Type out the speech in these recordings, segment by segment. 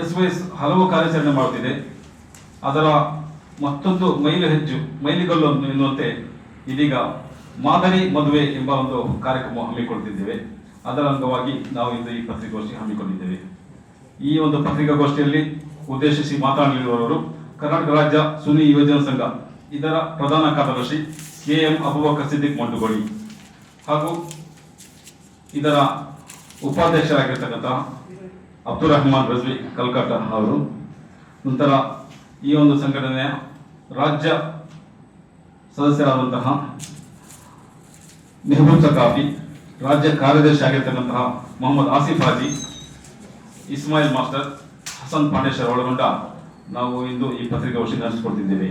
S Y S ಹಲವು ಕಾರ್ಯಾಚರಣೆ ಮಾಡುತ್ತಿದೆ. ಅದರ ಮತ್ತೊಂದು ಮೈಲು ಹೆಜ್ಜು, ಮೈಲಿಗಲ್ಲು ಎನ್ನುವಂತೆ ಇದೀಗ ಮಾದರಿ ಮದುವೆ ಎಂಬ ಒಂದು ಕಾರ್ಯಕ್ರಮ ಹಮ್ಮಿಕೊಳ್ತಿದ್ದೇವೆ. ಅದರ ಅಂಗವಾಗಿ ನಾವು ಇಂದು ಈ ಪತ್ರಿಕಾಗೋಷ್ಠಿ ಹಮ್ಮಿಕೊಂಡಿದ್ದೇವೆ. ಈ ಒಂದು ಪತ್ರಿಕಾಗೋಷ್ಠಿಯಲ್ಲಿ ಉದ್ದೇಶಿಸಿ ಮಾತನಾಡಲಿರುವವರು ಕರ್ನಾಟಕ ರಾಜ್ಯ ಸುನಿ ಯುವಜನ ಸಂಘ, ಇದರ ಪ್ರಧಾನ ಕಾರ್ಯದರ್ಶಿ ಕೆ ಎಂ ಅಬುಬಕರ್ ಸಿದ್ದಿಕ್ ಮಂಡುಗೋಳಿ ಹಾಗೂ ಇದರ ಉಪಾಧ್ಯಕ್ಷರಾಗಿರ್ತಕ್ಕಂತಹ ಅಬ್ದುಲ್ ರಹಮಾನ್ ರಜ್ವಿ ಕಲ್ಕಟ್ಟ ಅವರು. ನಂತರ ಈ ಒಂದು ಸಂಘಟನೆಯ ರಾಜ್ಯ ಸದಸ್ಯರಾದಂತಹ ಮೆಹಬೂಬ್ ಸಕಾಫಿ ರಾಜ್ಯ ಕಾರ್ಯದರ್ಶಿ ಆಗಿರ್ತಕ್ಕಂತಹ ಮೊಹಮ್ಮದ್ ಆಸಿಫ್ ಅಜಿ ಇಸ್ಮಾಯಿಲ್ ಮಾಸ್ಟರ್, ಹಸನ್ ಪಾಂಡೇಶ್ವರ್ ಒಳಗೊಂಡ ನಾವು ಇಂದು ಈ ಪತ್ರಿಕಾಗೋಷ್ಠಿ ನಡೆಸಿಕೊಡ್ತಿದ್ದೇವೆ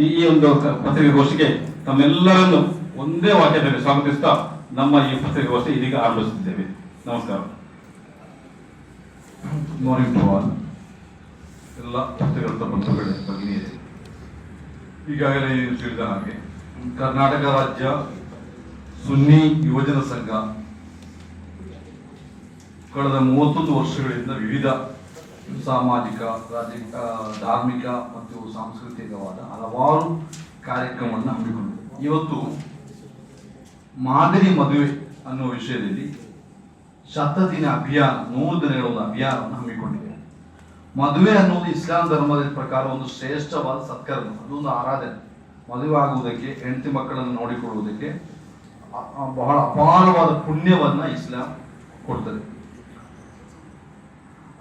ಈ ಈ ಒಂದು ಪತ್ರಿಕಾಗೋಷ್ಠಿಗೆ ತಮ್ಮೆಲ್ಲರನ್ನು ಒಂದೇ ವಾಕ್ಯದಲ್ಲಿ ಸ್ವಾಗತಿಸ್ತಾ ನಮ್ಮ ಈ ಪತ್ರಿಕಾಗೋಷ್ಠಿ ಇದೀಗ ಆರಂಭಿಸುತ್ತಿದ್ದೇವೆ. ನಮಸ್ಕಾರ. ಮಾರ್ನಿಂಗ್ ಟು ಆಲ್ ಎಲ್ಲ ಪತ್ರಕರ್ತ ಬಂಧುಗಳೇ, ಭಗಿನಿಯರೇ. ಈಗಾಗಲೇ ನೀವು ತಿಳಿದ ಹಾಗೆ, ಕರ್ನಾಟಕ ರಾಜ್ಯ ಸುನ್ನಿ ಯುವಜನ ಸಂಘ ಕಳೆದ ಮೂವತ್ತೊಂದು ವರ್ಷಗಳಿಂದ ವಿವಿಧ ಸಾಮಾಜಿಕ ರಾಜಕೀಯ ಧಾರ್ಮಿಕ ಮತ್ತು ಸಾಂಸ್ಕೃತಿಕವಾದ ಹಲವಾರು ಕಾರ್ಯಕ್ರಮವನ್ನು ಹಮ್ಮಿಕೊಂಡಿದೆ ಇವತ್ತು ಮಾದರಿ ಮದುವೆ ಅನ್ನುವ ವಿಷಯದಲ್ಲಿ ಶತದಿನ ಅಭಿಯಾನ ನೂರು ದಿನಗಳ ಒಂದು ಅಭಿಯಾನವನ್ನು ಹಮ್ಮಿಕೊಂಡಿದೆ. ಮದುವೆ ಅನ್ನೋದು ಇಸ್ಲಾಂ ಧರ್ಮದ ಪ್ರಕಾರ ಒಂದು ಶ್ರೇಷ್ಠವಾದ ಸತ್ಕರ್ಮ, ಅದೊಂದು ಆರಾಧನೆ. ಮದುವೆ ಆಗುವುದಕ್ಕೆ ಹೆಂಡತಿ ಮಕ್ಕಳನ್ನು ನೋಡಿಕೊಳ್ಳುವುದಕ್ಕೆ ಬಹಳ ಅಪಾರವಾದ ಪುಣ್ಯವನ್ನ ಇಸ್ಲಾಂ ಕೊಡ್ತದೆ.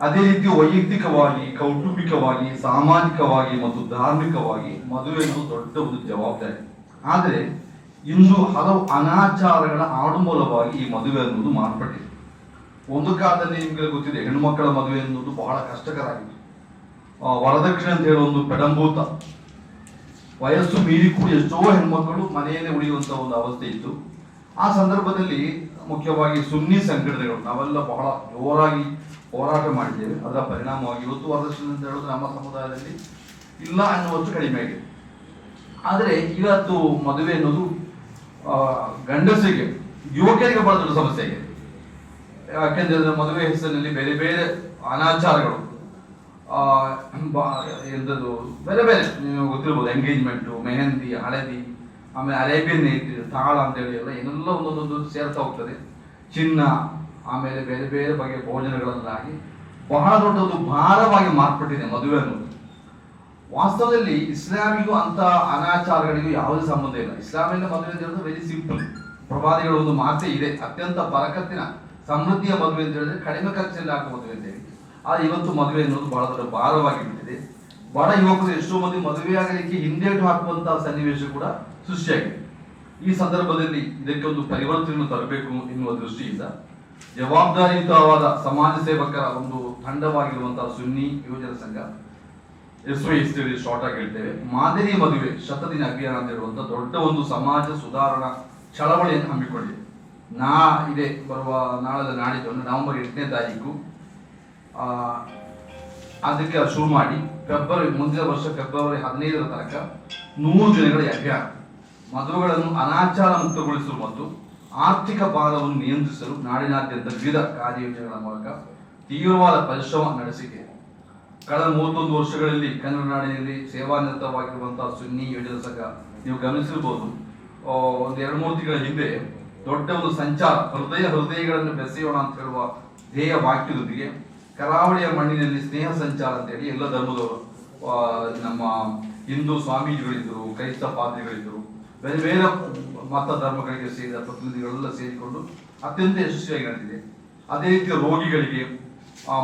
ಅದೇ ರೀತಿ ವೈಯಕ್ತಿಕವಾಗಿ, ಕೌಟುಂಬಿಕವಾಗಿ, ಸಾಮಾಜಿಕವಾಗಿ ಮತ್ತು ಧಾರ್ಮಿಕವಾಗಿ ಮದುವೆ ಅನ್ನೋದು ದೊಡ್ಡ ಒಂದು ಜವಾಬ್ದಾರಿ. ಆದರೆ, ಇಂದು ಹಲವು ಅನಾಚಾರಗಳ ಆಡುಮೂಲವಾಗಿ ಈ ಮದುವೆ ಅನ್ನೋದು ಮಾರ್ಪಟ್ಟಿದೆ. ಒಂದು ಕಾಲದಲ್ಲಿ ನಿಮಗೆ ಗೊತ್ತಿದೆ, ಹೆಣ್ಣುಮಕ್ಕಳ ಮದುವೆ ಅನ್ನೋದು ಬಹಳ ಕಷ್ಟಕರ ಆಗಿತ್ತು ವರದಕ್ಷಿಣೆ ಅಂತ ಹೇಳೋ ಒಂದು ಪೆಡಂಭೂತ ವಯಸ್ಸು ಮೀರಿ ಕೂಡ ಎಷ್ಟೋ ಹೆಣ್ಮಕ್ಕಳು ಮನೆಯಲ್ಲೇ ಉಳಿಯುವಂತ ಒಂದು ಅವಸ್ಥೆ ಇತ್ತು. ಆ ಸಂದರ್ಭದಲ್ಲಿ ಮುಖ್ಯವಾಗಿ ಸುನ್ನಿ ಸಂಘಟನೆಗಳು, ನಾವೆಲ್ಲ ಬಹಳ ಜೋರಾಗಿ ಹೋರಾಟ ಮಾಡಿದ್ದೇವೆ. ಅದರ ಪರಿಣಾಮವಾಗಿ ಇವತ್ತು ವರದಕ್ಷಿಣೆ ಅಂತ ಹೇಳೋದು ನಮ್ಮ ಸಮುದಾಯದಲ್ಲಿ ಇಲ್ಲ ಅನ್ನುವಷ್ಟು ಕಡಿಮೆ ಆಗಿದೆ. ಆದರೆ ಇವತ್ತು ಮದುವೆ ಅನ್ನೋದು ಗಂಡಸಿಗೆ, ಯುವಕರಿಗೆ ಬಹಳ ದೊಡ್ಡ ಸಮಸ್ಯೆ ಆಗಿದೆ. ಯಾಕೆಂದ್ರೆ ಮದುವೆ ಹೆಸರಿನಲ್ಲಿ ಬೇರೆ ಬೇರೆ ಅನಾಚಾರಗಳು ಎಂಥದ್ದು ಬೇರೆ ಬೇರೆ ಗೊತ್ತಿರ್ಬೋದು ಎಂಗೇಜ್ಮೆಂಟು ಮೆಹಂದಿ, ಹಳದಿ, ಆಮೇಲೆ ಅರೇಬಿಯನ್ ನೈಟ್ ತಾಳ ಅಂತೇಳಿ ಎಲ್ಲ ಏನೆಲ್ಲ ಒಂದೊಂದೊಂದು ಸೇರ್ತಾ ಹೋಗ್ತದೆ. ಚಿನ್ನ, ಆಮೇಲೆ ಬೇರೆ ಬೇರೆ ಬಗೆಯ ಭೋಜನಗಳನ್ನಾಗಿ ಬಹಳ ದೊಡ್ಡದು ಭಾರವಾಗಿ ಮಾರ್ಪಟ್ಟಿದೆ ಮದುವೆ ಅನ್ನೋದು. ವಾಸ್ತವದಲ್ಲಿ ಇಸ್ಲಾಮಿಗೂ ಅಂತ ಅನಾಚಾರಗಳಿಗೂ ಯಾವುದೇ ಸಂಬಂಧ ಇಲ್ಲ. ಇಸ್ಲಾಮಿನ ಮದುವೆ ಅಂತ ವೆರಿ ಸಿಂಪಲ್ ಪ್ರಭಾದಿಗಳ ಒಂದು ಮಾತೇ ಇದೆ. ಅತ್ಯಂತ ಬರಕತ್ತಿನ ಸಮೃದ್ಧಿಯ ಮದುವೆ ಅಂತ ಹೇಳಿದ್ರೆ ಕಡಿಮೆ ಖರ್ಚಲ್ಲಿ ಮದುವೆ ಅಂತ ಹೇಳಿ ಆದ್ರೆ ಇವತ್ತು ಮದುವೆ ಅನ್ನೋದು ಬಹಳ ದೊಡ್ಡ ಭಾರವಾಗಿ ಬಿಟ್ಟಿದೆ ಬಡ ಯುವಕರು ಎಷ್ಟೋ ಮಂದಿ ಮದುವೆ ಆಗಲಿಕ್ಕೆ ಹಿಂದೇಟು ಹಾಕುವಂತಹ ಸನ್ನಿವೇಶ ಕೂಡ ಸೃಷ್ಟಿಯಾಗಿದೆ. ಈ ಸಂದರ್ಭದಲ್ಲಿ ಇದಕ್ಕೆ ಒಂದು ಪರಿವರ್ತನೆಯನ್ನು ತರಬೇಕು ಎನ್ನುವ ದೃಷ್ಟಿಯಿಂದ ಜವಾಬ್ದಾರಿಯುತವಾದ ಸಮಾಜ ಸೇವಕರ ಒಂದು ತಂಡವಾಗಿರುವಂತಹ ಸುನ್ನಿ ಯುವಜನ ಸಂಘ ಎಸ್ ವೈ ಎಸ್ ಶಾರ್ಟ್ ಆಗಿ ಹೇಳ್ತೇವೆ. ಮಾದರಿ ಮದುವೆ, ಶತದಿನ ಅಭಿಯಾನ ಅಂತ ಹೇಳುವಂತಹ ದೊಡ್ಡ ಒಂದು ಸಮಾಜ ಸುಧಾರಣಾ ಚಳವಳಿಯನ್ನು ಹಮ್ಮಿಕೊಂಡಿದೆ. ನಾ ಇದೆ ಬರುವ ನಾಳದ ನಾಡಿದ್ದು ನವೆಂಬರ್ ಎಂಟನೇ ತಾರೀಕು. ಅದಕ್ಕೆ ಶುರು ಮಾಡಿ ಫೆಬ್ರವರಿ ಮುಂದಿನ ವರ್ಷ ಫೆಬ್ರವರಿ ಹದಿನೈದರ ತನಕ ನೂರು ದಿನಗಳ ಯಜ್ಞ. ಮದುವೆಗಳನ್ನು ಅನಾಚಾರ ಮುಕ್ತಗೊಳಿಸಲು ಮತ್ತು ಆರ್ಥಿಕ ಭಾರವನ್ನು ನಿಯಂತ್ರಿಸಲು ನಾಡಿನಾದ್ಯಂತ ವಿವಿಧ ಕಾರ್ಯಯೋಜನೆಗಳ ಮೂಲಕ ತೀವ್ರವಾದ ಪರಿಶ್ರಮ ನಡೆಸಿದೆ. ಕಳೆದ ಮೂವತ್ತೊಂದು ವರ್ಷಗಳಲ್ಲಿ ಕನ್ನಡ ನಾಡಿನಲ್ಲಿ ಸೇವಾನಿರತವಾಗಿರುವಂತಹ ಸುನ್ನಿ ಯೋಜನಾ ಸಹ ನೀವು ಗಮನಿಸಿರ್ಬೋದು. ಒಂದು ಎರಡು ಮೂರು ತಿಂಗಳ ಹಿಂದೆ ದೊಡ್ಡ ಒಂದು ಸಂಚಾರ, ಹೃದಯ ಹೃದಯಗಳನ್ನು ಬೆಸೆಯೋಣ ಅಂತ ಹೇಳುವ ಧ್ಯೇಯ ವಾಕ್ಯದೊಂದಿಗೆ ಕರಾವಳಿಯ ಮಣ್ಣಿನಲ್ಲಿ ಸ್ನೇಹ ಸಂಚಾರ ಅಂತ ಹೇಳಿ ಎಲ್ಲ ಧರ್ಮದವರು ನಮ್ಮ ಹಿಂದೂ ಸ್ವಾಮೀಜಿಗಳಿದ್ದರು, ಕ್ರೈಸ್ತ ಪಾದ್ರಿಗಳಿದ್ದರು ಬೇರೆ ಬೇರೆ ಮತ ಧರ್ಮಗಳಿಗೆ ಸೇರಿದ ಪ್ರತಿನಿಧಿಗಳೆಲ್ಲ ಸೇರಿಕೊಂಡು ಅತ್ಯಂತ ಯಶಸ್ವಿಯಾಗಿ ನಡೆದಿದೆ. ಅದೇ ರೀತಿ ರೋಗಿಗಳಿಗೆ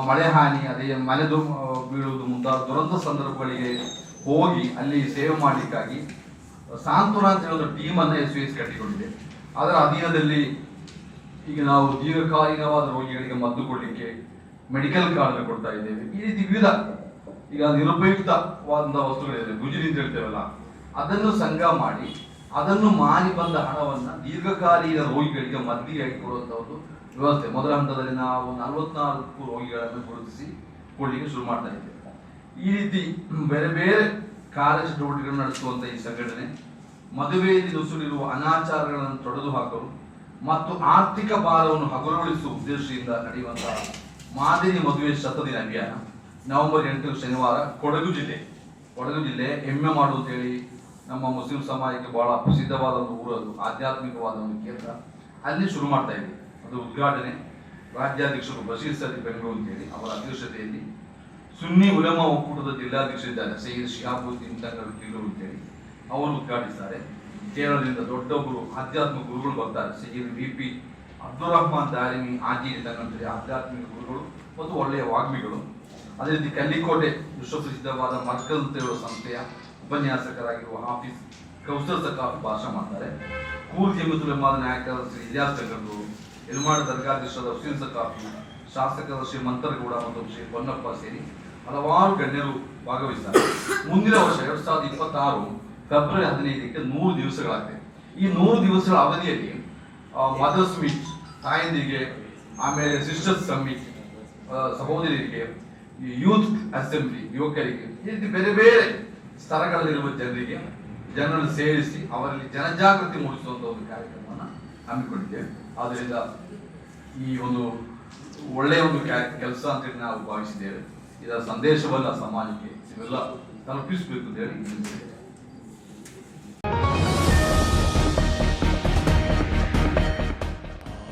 ಮಳೆ ಹಾನಿ, ಅದೇ ಮನೆ ದು ಬೀಳುವುದು ಮುಂತಾದ ದುರಂತ ಸಂದರ್ಭಗಳಿಗೆ ಹೋಗಿ ಅಲ್ಲಿ ಸೇವೆ ಮಾಡಲಿಕ್ಕಾಗಿ, ಸಾಂತ್ವನ ಅಂತ ಹೇಳೋದು ಟೀಮನ್ನು ಎಸ್ ವಿ ಎಸ್ ಕಟ್ಟಿಕೊಂಡಿದೆ. ಅದರ ಅಧೀನದಲ್ಲಿ ಈಗ ನಾವು ದೀರ್ಘಕಾಲೀನವಾದ ರೋಗಿಗಳಿಗೆ ಮದ್ದು ಕೊಡಲಿಕ್ಕೆ ಮೆಡಿಕಲ್ ಕಾರ್ಡ್ ಕೊಡ್ತಾ ಇದ್ದೇವೆ. ಈ ರೀತಿ ವಿವಿಧ ಈಗ ನಿರುಪಯುಕ್ತವಾದಂತಹ ವಸ್ತುಗಳಿದೆ. ಗುಜರಿ ಅಂತ ಹೇಳ್ತೇವಲ್ಲ, ಅದನ್ನು ಸಂಘ ಮಾಡಿ, ಅದನ್ನು ಮಾರಿ ಬಂದ ಹಣವನ್ನು ದೀರ್ಘಕಾಲೀನ ರೋಗಿಗಳಿಗೆ ಮದ್ದಿಗಾಗಿ ಕೊಡುವಂಥ ಒಂದು ವ್ಯವಸ್ಥೆ. ಮೊದಲ ಹಂತದಲ್ಲಿ ನಾವು ನಲವತ್ನಾಲ್ಕು ರೋಗಿಗಳನ್ನು ಗುರುತಿಸಿ ಕೊಡಲಿಕ್ಕೆ ಶುರು ಮಾಡ್ತಾ ಇದ್ದೇವೆ. ಈ ರೀತಿ ಬೇರೆ ಬೇರೆ ಕಾರ್ಯಚಟುವಟಿಕೆಗಳನ್ನು ನಡೆಸುವಂಥ ಈ ಸಂಘಟನೆ ಮದುವೆಯಲ್ಲಿ ನುಸುಳಿರುವ ಅನಾಚಾರಗಳನ್ನು ತೊಡೆದು ಹಾಕಲು ಮತ್ತು ಆರ್ಥಿಕ ಭಾರವನ್ನು ಹಗುರಗೊಳಿಸುವ ಉದ್ದೇಶದಿಂದ ನಡೆಯುವಂತಹ ಮಾದರಿ ಮದುವೆ ಶತದಿನ ಅಭಿಯಾನ ನವೆಂಬರ್ ಎಂಟು ಶನಿವಾರ ಕೊಡಗು ಜಿಲ್ಲೆ. ಕೊಡಗು ಜಿಲ್ಲೆ ಹೆಮ್ಮೆ ಮಾಡು ಅಂತೇಳಿ ನಮ್ಮ ಮುಸ್ಲಿಂ ಸಮಾಜಕ್ಕೆ ಬಹಳ ಪ್ರಸಿದ್ಧವಾದ ಒಂದು ಊರು ಅದು, ಆಧ್ಯಾತ್ಮಿಕವಾದ ಒಂದು ಕೇಂದ್ರ. ಅಲ್ಲಿ ಶುರು ಮಾಡ್ತಾ ಇದ್ದೀವಿ ಅದು ಉದ್ಘಾಟನೆ ರಾಜ್ಯಾಧ್ಯಕ್ಷರು ಬಶೀರ್ ಸಲಿ ಬೆಂಗಳೂರು ಅಂತೇಳಿ ಅವರ ಅಧ್ಯಕ್ಷತೆಯಲ್ಲಿ ಸುನ್ನಿ ಉಲಮ ಒಕ್ಕೂಟದ ಜಿಲ್ಲಾಧ್ಯಕ್ಷರಿದ್ದಾರೆ ಸೈಯದ್ ಶಿಹಾಬುದ್ದೀನ್ ತಂಗಲ್ ಕಿಲ್ಲೂರು ಅಂತೇಳಿ ಅವರು ಉದ್ಘಾಟಿಸ್ತಾರೆ. ಕೇರಳದಿಂದ ದೊಡ್ಡೊಬ್ಬರು ಆಧ್ಯಾತ್ಮ ಗುರುಗಳು ಬರ್ತಾರೆ. ಶ್ರೀ ವಿ ಪಿ ಅಬ್ದುಲ್ ರಹಮಾನ್ ದಾರಿಮಿ ಆಜಿ ಇರ್ತಕ್ಕಂಥ ಆಧ್ಯಾತ್ಮಿಕ ಗುರುಗಳು ಮತ್ತು ಒಳ್ಳೆಯ ವಾಗ್ಮಿಗಳು. ಅದೇ ರೀತಿ ಕಲ್ಲಿಕೋಟೆ ವಿಶ್ವಪ್ರಸಿದ್ಧವಾದ ಮರ್ಕಲ್ ಸಂಸ್ಥೆಯ ಉಪನ್ಯಾಸಕರಾಗಿರುವ ಹಾಫೀಸ್ ಕೌಸರ್ ಸಕಾಫ್ ಭಾಷಣ ಮಾಡ್ತಾರೆ. ಕೂರ್ಜಿ ಜಮೀತುಲಮಾದ ನಾಯಕರ ಶ್ರೀ ಇಲಿಯಾಸ್ ಸಕರ್ಗಳು ನಿರ್ಮಾಣ ದರ್ಗಾಧೀಶರಾದ ಹುಸೇನ್ ಸಕಾಫಿ ಶಾಸಕರ ಶ್ರೀ ಮಂತರಗೌಡ ಮತ್ತು ಶ್ರೀ ಪೊನ್ನಪ್ಪ ಸೇರಿ ಹಲವಾರು ಗಣ್ಯರು ಭಾಗವಹಿಸ್ತಾರೆ. ಮುಂದಿನ ವರ್ಷ ಎರಡ್ ಸಾವಿರದ ಇಪ್ಪತ್ತಾರು ಫೆಬ್ರವರಿ ಹದಿನೈದಕ್ಕೆ ನೂರು ದಿವಸಗಳಾಗ್ತದೆ. ಈ ನೂರು ದಿವಸಗಳ ಅವಧಿಯಲ್ಲಿ ಮದರ್ಸ್ ಮೀಟ್ ತಾಯಂದಿರಿಗೆ, ಆಮೇಲೆ ಸಿಸ್ಟರ್ಸ್ ಸಮ್ಮಿಟ್ ಸಹೋದರಿಗೆ ಯೂತ್ ಅಸೆಂಬ್ಲಿ ಯುವಕರಿಗೆ, ಈ ರೀತಿ ಬೇರೆ ಬೇರೆ ಸ್ಥಳಗಳಲ್ಲಿರುವ ಜನರಿಗೆ ಜನರನ್ನು ಸೇರಿಸಿ ಅವರಲ್ಲಿ ಜನಜಾಗೃತಿ ಮೂಡಿಸುವಂತಹ ಒಂದು ಕಾರ್ಯಕ್ರಮವನ್ನು ಹಮ್ಮಿಕೊಂಡಿದ್ದೇವೆ. ಆದ್ದರಿಂದ ಈ ಒಂದು ಒಳ್ಳೆಯ ಒಂದು ಕೆಲಸ ಅಂತ ನಾವು ಭಾವಿಸಿದ್ದೇವೆ. ಇದರ ಸಂದೇಶವನ್ನು ಸಮಾಜಕ್ಕೆ ಇವೆಲ್ಲ ತಲುಪಿಸಬೇಕು ಅಂತ ಹೇಳಿ.